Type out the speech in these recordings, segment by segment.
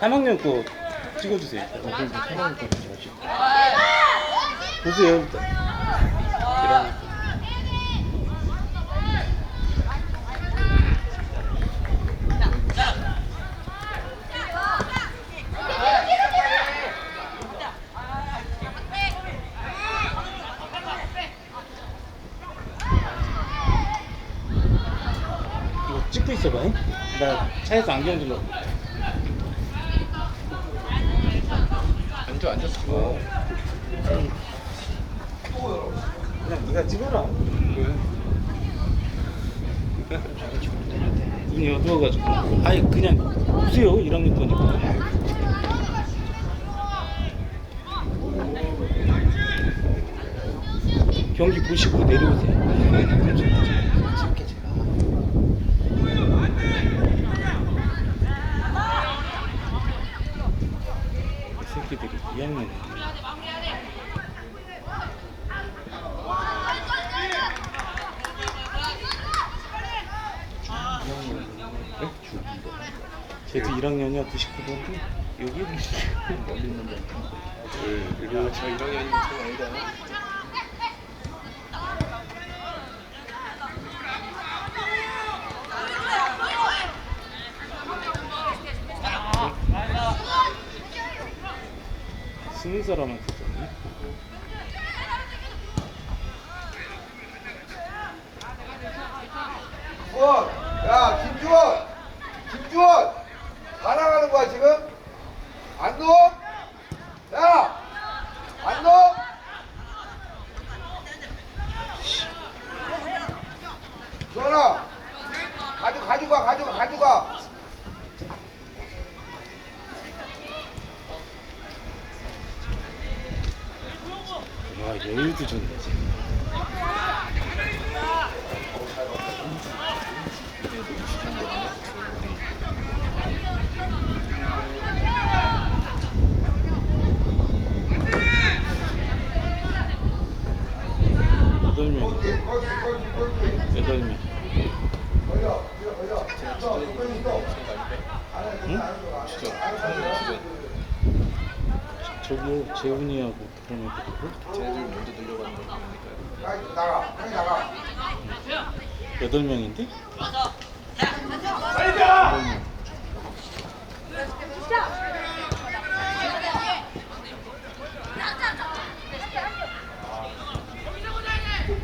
3학년 거 찍어주세요. 어, 그럼 3학년 거 찍어주세요. 보세요. 이런 이거 찍고 있어봐. 잉? 나 차에서 안경 좀 넣어. 앉아 앉아서 찍어. 그냥 네가 찍어라. 눈이 어두워가지고. 아니 그냥 보세요. 1학년 거니까. 경기 보시고 내려오세요. 찍게 제가. 이 새끼들이 2학년에. 쟤도 1학년이야 99번 여기 멀리 있는데. 야, 저 1학년이면 참 아니다. 사람한테 줬네 주원, 야 김주원, 김주원, 다 나가는 거야 지금? 안 넣어? 야, 안 넣어? 주원아, 가져 가지고 가, 가지고 가, 가지고 가. 와 여유도 좋네 여덟 명 거기, 거기, 거기, 거기. 여덟 명 걸려, 걸려, 걸려. 너, 조건이 있어. 응? 진짜. 성훈이 집에 저기요 재훈이하고 그런 애들이고 쟤네들 먼저 들려가는 거 보니까. 야, 나가, 빨리 나가. 여덟 명인데?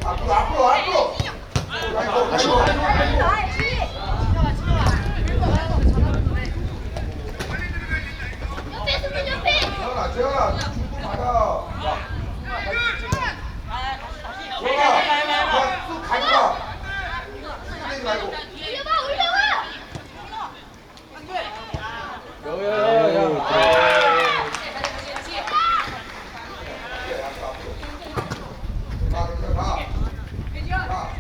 앞으로, 앞으로, 앞으로. 다시. 중국 받아. 재현아, 그냥 쑥 가져가. 쓰지 말고. 야야야야. 가, 그냥 가.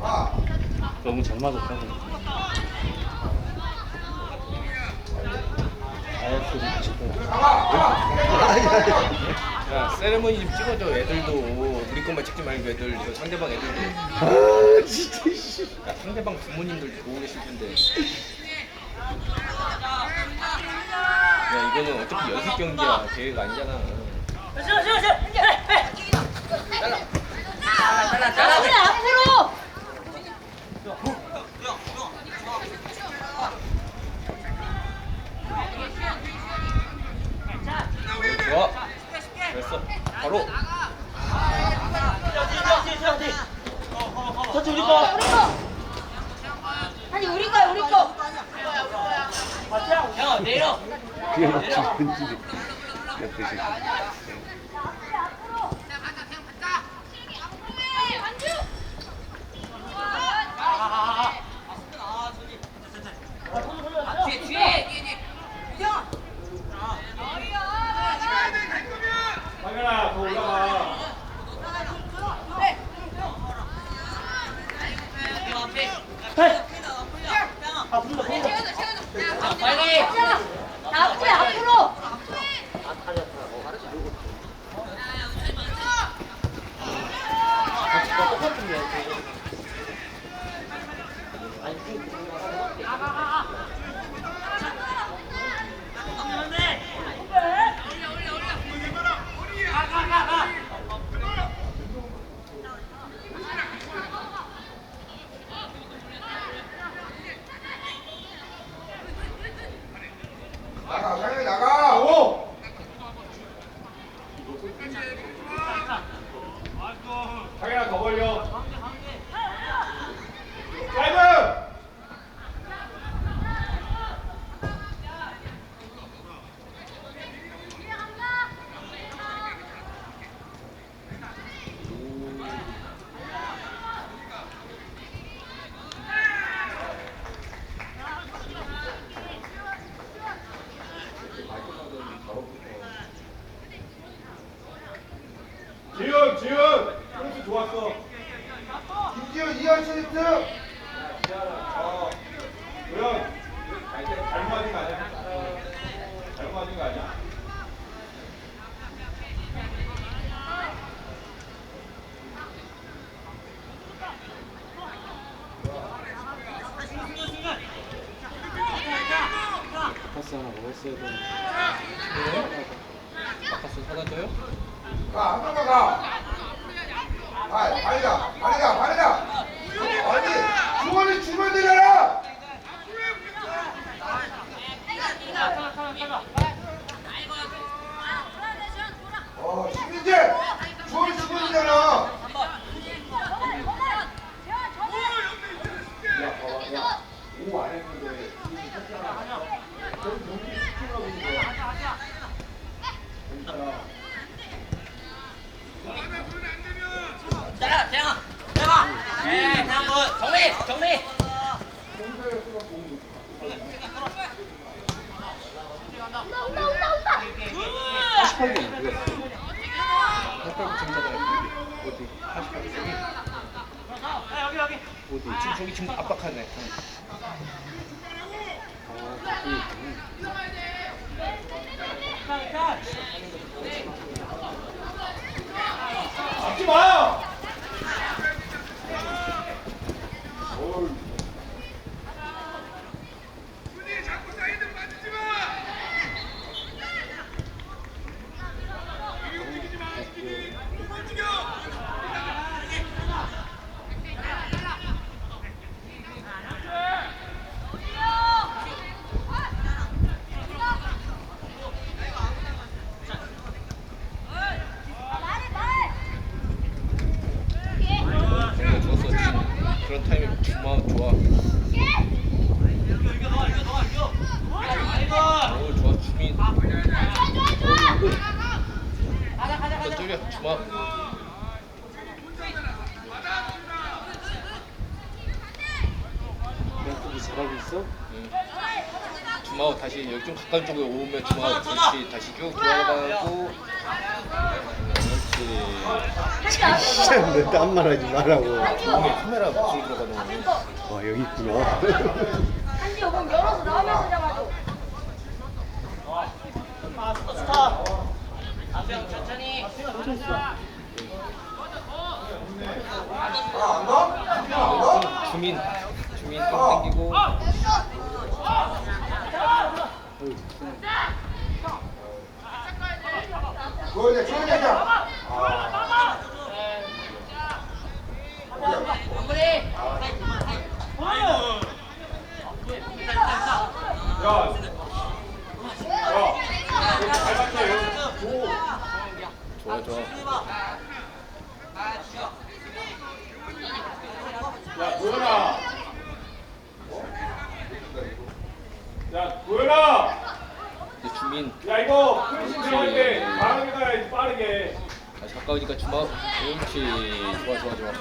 가. 가. 너무 잘 맞았다. 야 세레머니 좀 찍어줘 애들도 우리 것만 찍지 말고 애들 저 상대방 애들도 아 진짜 씨 야 상대방 부모님들 보고 계실 텐데 야 이거는 어차피 연습 경기야 계획 아니잖아 앞으로! 좋아. 됐어. 바로. 우리 거! 아니 우리 거야 우리 거! 옆에 새끼 자, 앞으로 앞 발, 발이다 발이다 발이다 아니 주머니 주머니 들여라 어 신민재 주머니 주머니잖아 오안 했는데. 자, 대영아. 대영아. 네, 대영 굿. 정리, 정리. 온다, 온다, 온다, 온다. 88개는 그거. 88부 지금 잡아요. 어디? 88부 저기? 여기, 여기. 어디? 지금 저기 지금 압박하네. 아, 그, 잡지 마! 정말 좋았어. 지금 그런 타이밍 주마 좋아. 오 좋아 주민. 너 쫄려 주마. 야구부 잘하고 있어? 주마우 다시 여기 좀 가까운 쪽에 오면 주마우 그렇지 다시 쭉 돌아가고 그렇지 진짜 왜딴 말하지 말라고. 조금의 카메라 목소리 들어가는 와 여기 있구나. 한지 오금 열어서 나오면서 잡아줘. 아안 가? 안 가? 주민 주민 좀 땡기고 그거 이제 천천히 하자 야, 야, 잘 맞게 줘. 좋아 좋아 야, 도현아. 야, 도현아. 이제 주 민. 야, 이거 클신 들어갈 때 바람이 가야지 빠르게. 다시 가까우니까 주마. 그렇지. 좋아 좋아 좋아.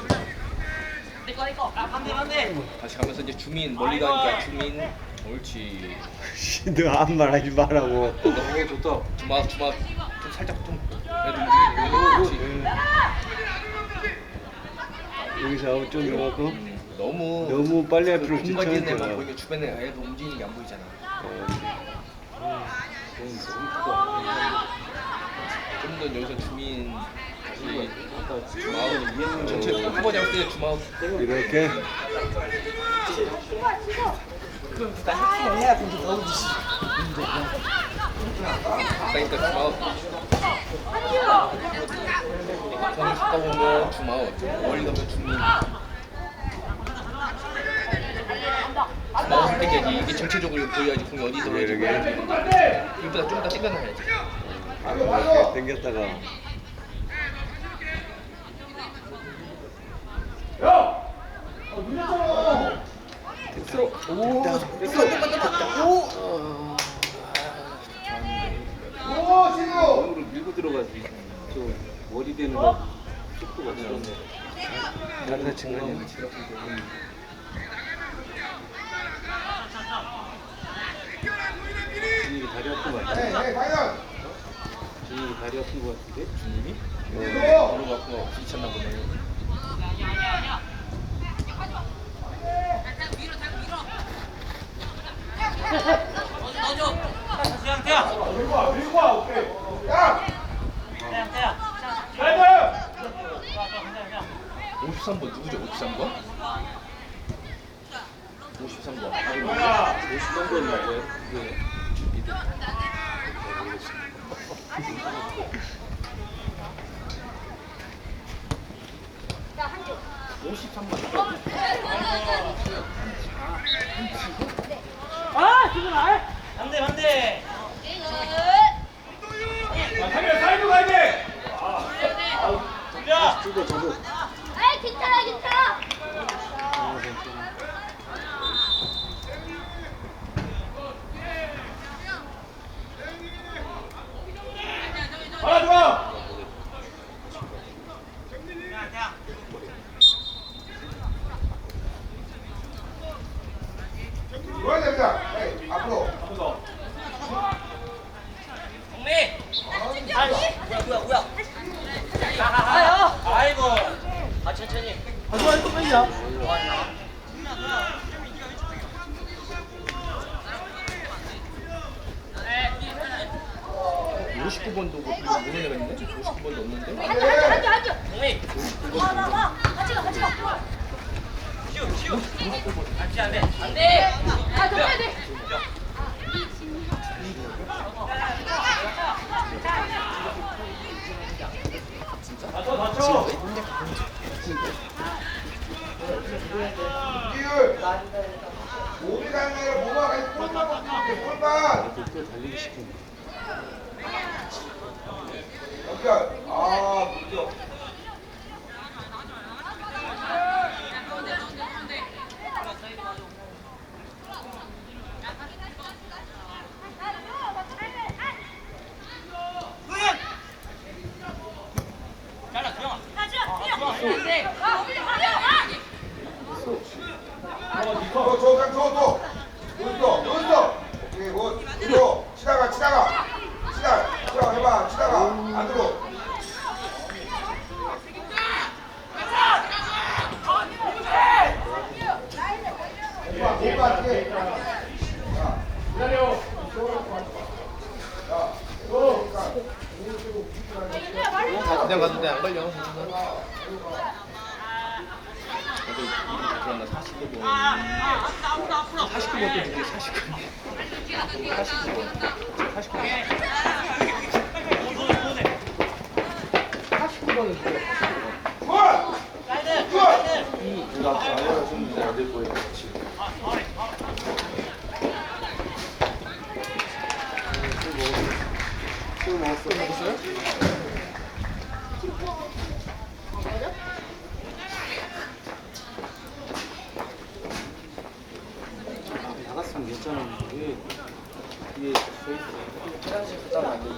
다시 가면서 이제 주민 멀리 가니까 주민. 옳지. 너한 말하지 말라고. 너무 좋다. 주마 주마. 좀 살짝 좀. 움직이고 그렇지. 여기서 아웃 좀 넣어갖고. 음, 너무 너무 빨리 할그 필요 없지, 공간 있는 천천히 애만 해라. 보이니까 주변에 애들 움직이는 게 안 보이잖아 너무 크다. 좀더 여기서 주민 다시 주마우 전체 포커버 잡을 때 주마우 이렇게. 그러니까 주마우 전체적으로 보여야지 공이 어디 들어올지 이렇게. 이보다 좀더 땡겨놔야지. 이렇게 당겼다가. 오, 진우! 몸으로 밀고 들어가지. 저 머리 되는 거. 속도가 들었네. 친구. 준일 다리 아픈 거 같아. 준일이 다리 아픈 거 같은데? 진우! 무릎 아프고 부딪혔나 보네 밀고 와, 오케이. 야! 태양 태양. 나이스! 53번 누구죠? 53번? 53번 야, 50번 맞아요? 네. 미드. 53번 반대 반대. 아, 저거. 아이 괜찮아 괜찮아 하나 좋아! 태양 태양. 됩니다. 네, 앞으로. 뭐야 뭐야 뭐야. 아야. 아이고. 아 천천히. 하지마 이거 빼자. 59번도 뭐 모르는 애가 있는데? 59번도 없는데? 앉아 앉아 앉아 앉아 동미. 와와와 같이 가 같이 가 쉬우 쉬우. 안돼 안돼. 안돼. 아! 몸이 가는 게 아니라 달리기 시키는. 연결. 아, 그죠. 잘라 주영아. 저, 저, 그냥 저, 저. 여기서, 여기서. 오케이, 굿. 이거, 치다가, 치다가. 치다. 치다, 해봐. 치다가. 안으로. 해봐, 해봐, 뒤에. 자, 기다려. 자. 또. 자. 그냥 가도 돼안 걸려 괜찮아 그래도 이름 들었나 49번 49번 또 누구야 49번 49번 49번 굿! 사이드. 굿! 사이드. 나 알려줬는데 안될 거예요. 지금. 술 먹었어. 술 먹었어요? 나갔으면 괜찮았는데 왜 뒤에 서 있어? 화장실 갔다 안 돼.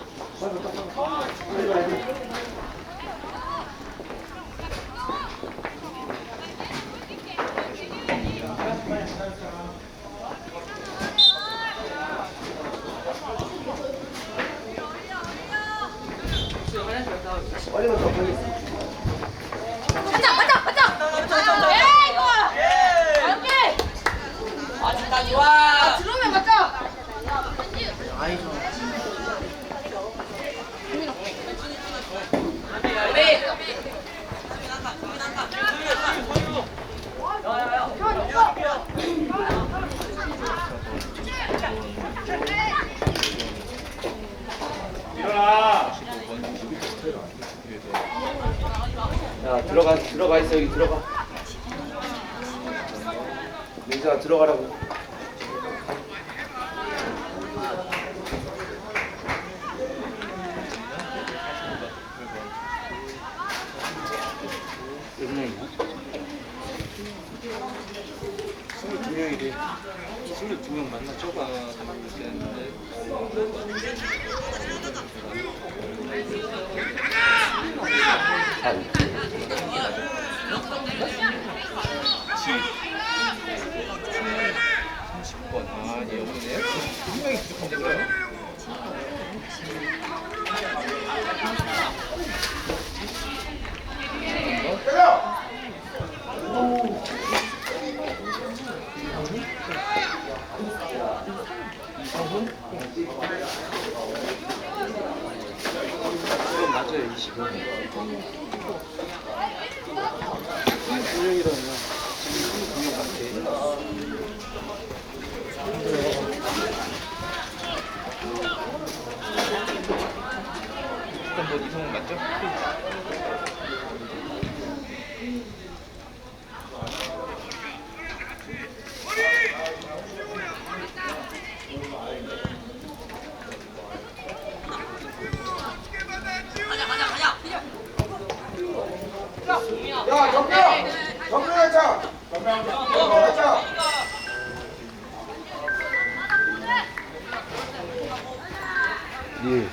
가자 가자 가자 에이 이거 오케이 아직까지 좋아. 들어오면 가자 들어가 있어 여기 들어가. 민서야 들어가라고 몇 명이야? 스물두 명이래 스물두 명 맞나 저거 하나, 둘, 셋, 넷. 지. 30번. 아, 얘 여기네. 한 명이 부족한데, 그러면? 맞아요 20명 20명이라면 지금 29명 같아 한번 이성은 맞죠? 야, 정명! 정명의 차! 정명의 차! 예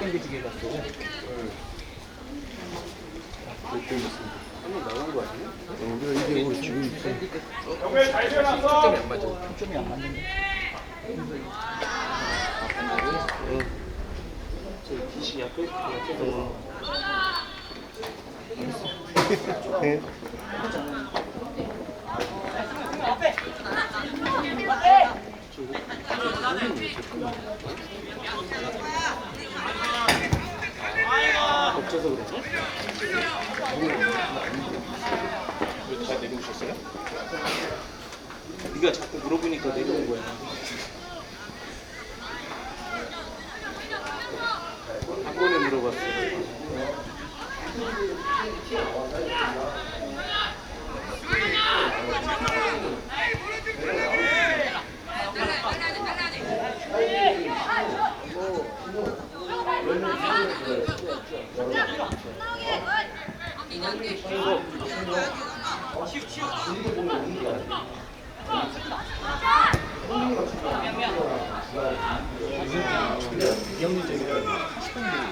땡겨지게 해놨어. 한명 나간 거 아니야? 어 이게 우리 지금 정말 잘 세워놨어. 안 맞아. 점이 안 맞는데 겹쳐서 그러지? 왜다 내려오셨어요? 네가 자꾸 물어보니까 내려온 거야. 물어봤어. 영리적이다.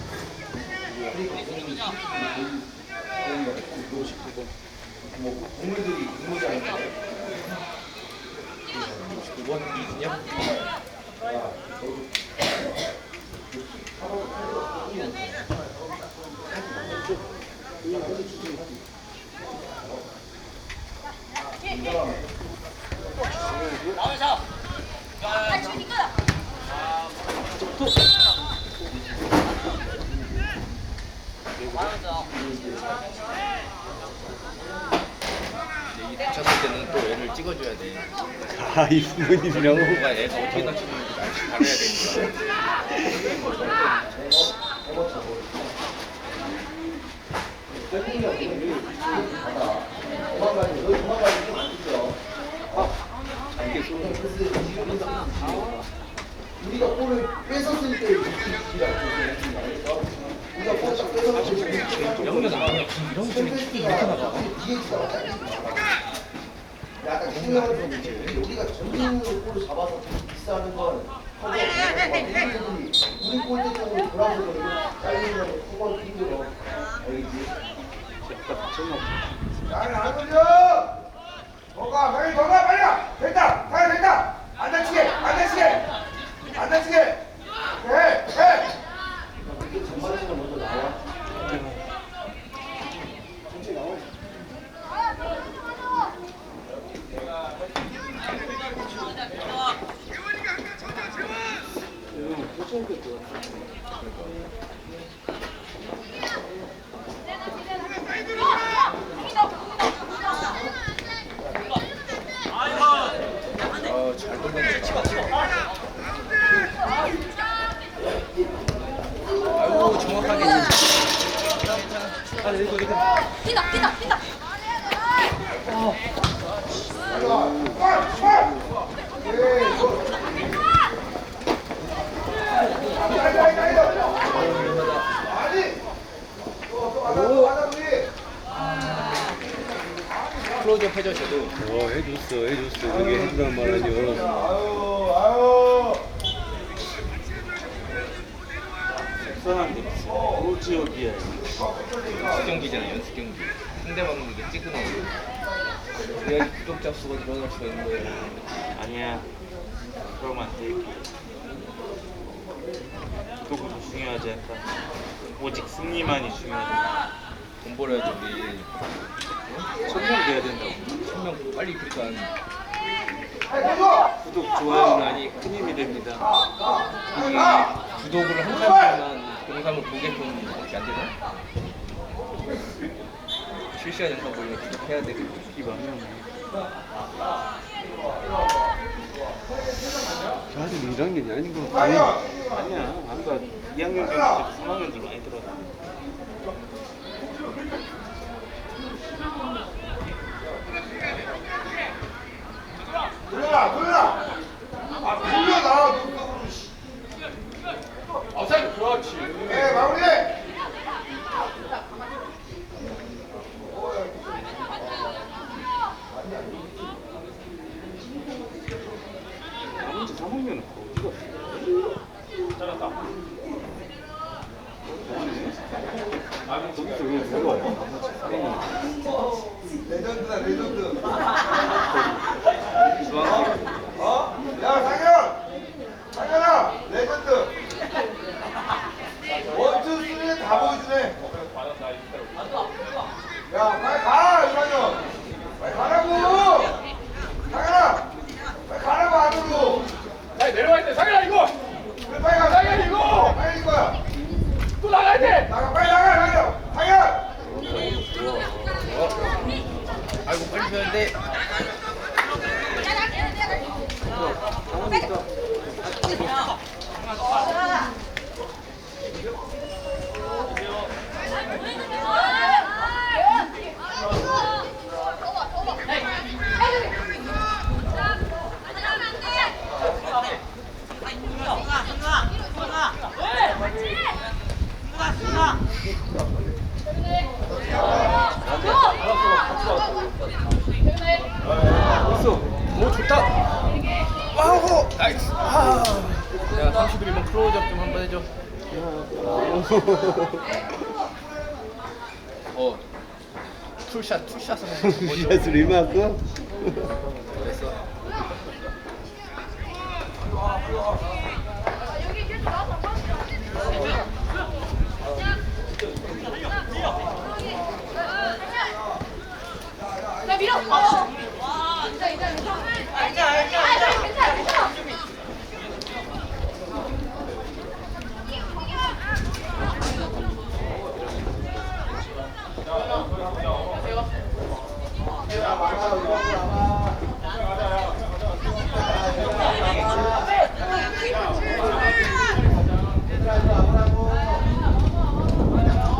쳐. 동물들이 동물이. 5번 이승엽. 나오면서 아 주니까. 나오면서 이제 이 다쳤을 때는 또 애를 찍어줘야 돼. 아 이분이라고? 누가 애가 어떻게 다쳤는지 알지 알아야 되니까. 우리가 볼을 뺏었을 때 우리가 볼딱 뺏었을 영면 아니야. 이런 거 이렇게 나가. 약간 생각을 이제 우리가 전진으로 골을 잡아서 비싸는 건 커버. 우리 골대 쪽으로 돌아서고 잘리면 커버 힘들어. 알겠지? 나는 안 걸려. 뭐가 빨리 뭐가 빨리 가. 됐다. 다 됐다. 안 다치게 안 다치게 안 다치게. 해 해. 이게 전반에서 먼저 나와. 천천히 나와. 아. 아이고, 정확하게. 아, 이거 이거. 뛰다 뛰다 뛰다 빨리 와. 빨리 빨리. 예. 뭐. 아니 아니 아니 아니. 아니. 또또 하자 또 하자 우리. 클로즈업 해줘셔도. 어 해줬어 해줬어 그게 해주란 말은요 아유 아유. 속상한데 오지역이야. 연습 경기잖아, 연습 경기. 상대방 이게 찍으면. 그래야 구독자 수가 늘어날 수가 있는 거예요. 아니야. 그러면 안 돼. 구독은 중요하지 않다. 오직 승리만이 중요하다. 돈 벌어야지, 우리. 천명 돼야 된다고. 천명 빨리 그러니까. 구독, 좋아요는 아니 큰 힘이 됩니다. 이 구독을 한 사람만 영상을 보게끔 그렇게 안 되나? 실시간 영상 보려면 구독해야 돼. 이 많으면 아직 1학년이 아닌 것 같아 아니야. 아니야. 아까 2학년 때부터 3학년 들 많이 들어. 돌려라 돌려라. 아 돌려라 눈썹으로. 씨. 아사이드 그렇지. 예 마무리. 아버지 3학년은 어디 갔어? 잘한다. 거기서 왜 들어와요? 레전드다 레전드. 중앙 어? 야 상현. 상현아 레전드. 원투 쓰리 다 보여주네. 야 빨리 가 이상현. 빨리 가라고. 상현아. 빨리 가라고 안으로. 야 내려와 있대. 상현아 이거 그래 빨리 가. 상현, 이거! 빨리 이거야. 또 나가야 돼. 나가 빨리 나가 상현. 상현. 아이고 빨리 줘야 돼. 오 좋다. 와우 나이스. 아. 야 31번 클로즈업 좀 한번 해줘. 어. 풀샷 풀샷을 한번 보여줘. 샷을 이만큼? 됐어. 야 밀어 와 진짜 이제 괜찮아 괜찮아 괜찮아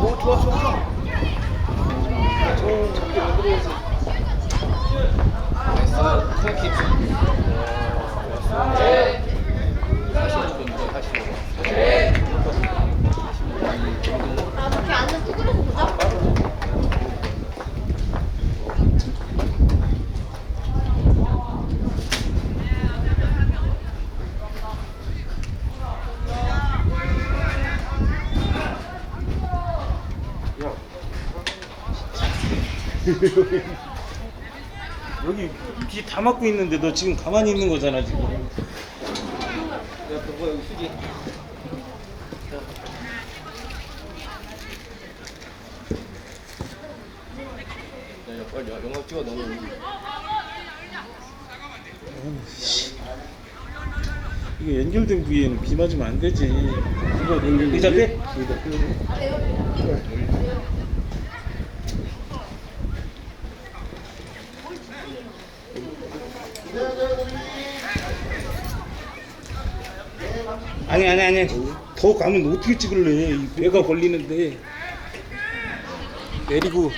오 좋아 좋아 좋아. 크랙킥. 다시 해줘, 다시 해줘. 아 그렇게 앉아 쭈그려 여기 비 다 맞고 있는데 너 지금 가만히 있는 거잖아 지금. 야 그거 여기 수지 야, 야 빨리 야, 영화 찍어 너는 이게 연결된 부위에는 비 맞으면 안 되지. 이거 의자 빼. 아니 아니 아니. 더 가면 어떻게 찍을래? 이 배가 걸리는데. 내리고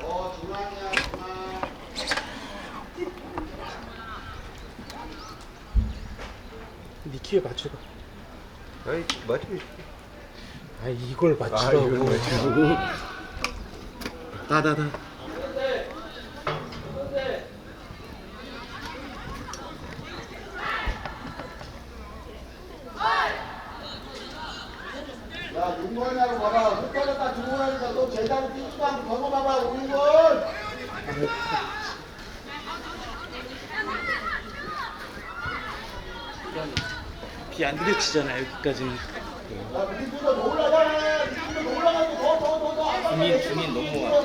어 중앙이야 중앙 네 키에 맞춰봐 아이 맞지 아 이걸 맞추라고. 나나나 야 윤건이라고 봐라 못 받았다 주고 나니까 너 제자리 뛰지도 않고 경험해봐 우리건. 비안 들이치잖아 여기까지는. 야 올라가네 밑으로 더 올라가고 더더더더 주민 주민 너무 와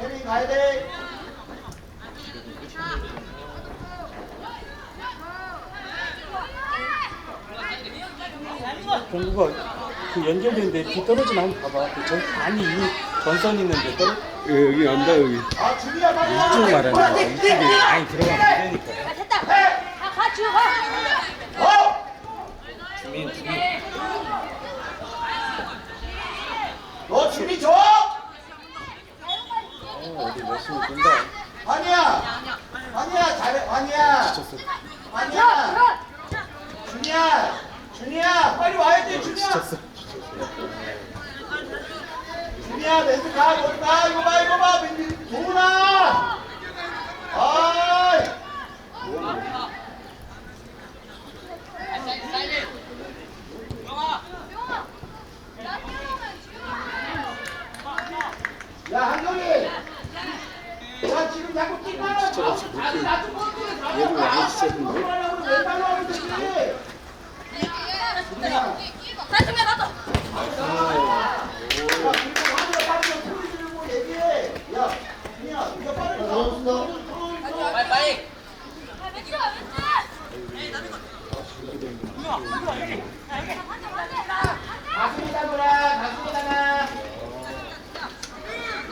혜민 가야 돼 경구가 그 연결된데 비 떨어지면 한번 봐봐. 그 전, 아니 이 전선 있는데 떨어 여기 안다 여기. 아 준이야 빨리 와 이쪽 말하는 거야 이쪽에 많이 들어가면 안 되니까. 야, 됐다. 아, 가, 지우 가. 어! 주민 주민 너 준이 줘? 멋있는 꾼다 아니야 아니야